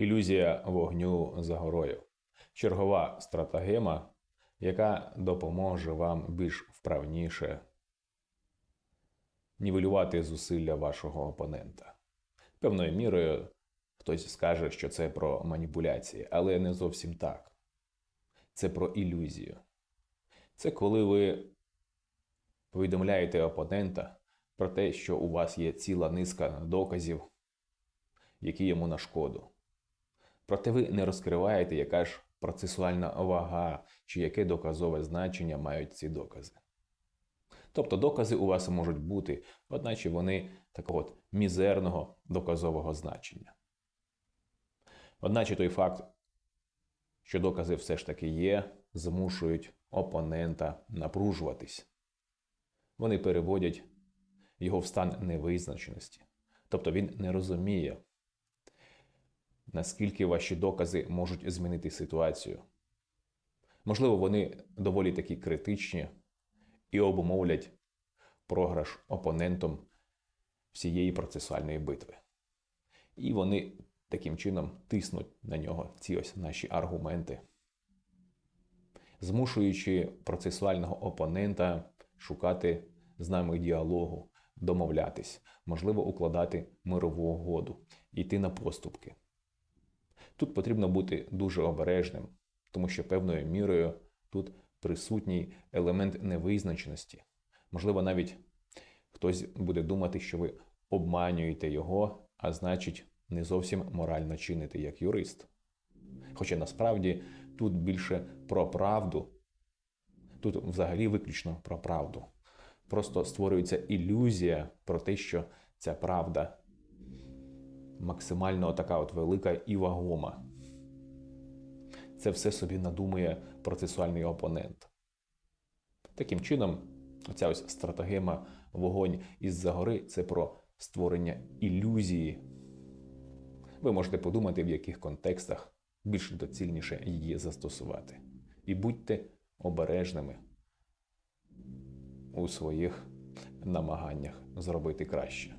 Ілюзія вогню за горою. Чергова стратагема, яка допоможе вам більш вправніше нівелювати зусилля вашого опонента. Певною мірою хтось скаже, що це про маніпуляції, але не зовсім так. Це про ілюзію. Це коли ви повідомляєте опонента про те, що у вас є ціла низка доказів, які йому на шкоду. Проте ви не розкриваєте, яка ж процесуальна вага чи яке доказове значення мають ці докази. Тобто докази у вас можуть бути, одначе вони такого от мізерного доказового значення. Одначе той факт, що докази все ж таки є, змушують опонента напружуватись. Вони переводять його в стан невизначеності. Тобто він не розуміє, наскільки ваші докази можуть змінити ситуацію. Можливо, вони доволі такі критичні і обумовлять програш опонентом всієї процесуальної битви. І вони таким чином тиснуть на нього ці ось наші аргументи, змушуючи процесуального опонента шукати з нами діалогу, домовлятись, можливо, укладати мирову угоду, йти на поступки. Тут потрібно бути дуже обережним, тому що певною мірою тут присутній елемент невизначеності. Можливо, навіть хтось буде думати, що ви обманюєте його, а значить, не зовсім морально чините як юрист. Хоча насправді тут більше про правду, тут взагалі виключно про правду. Просто створюється ілюзія про те, що ця правда максимально така от велика і вагома. Це все собі надумує процесуальний опонент. Таким чином, оця ось стратагема вогонь із-за гори це про створення ілюзії. Ви можете подумати, в яких контекстах більш доцільніше її застосувати. І будьте обережними у своїх намаганнях зробити краще.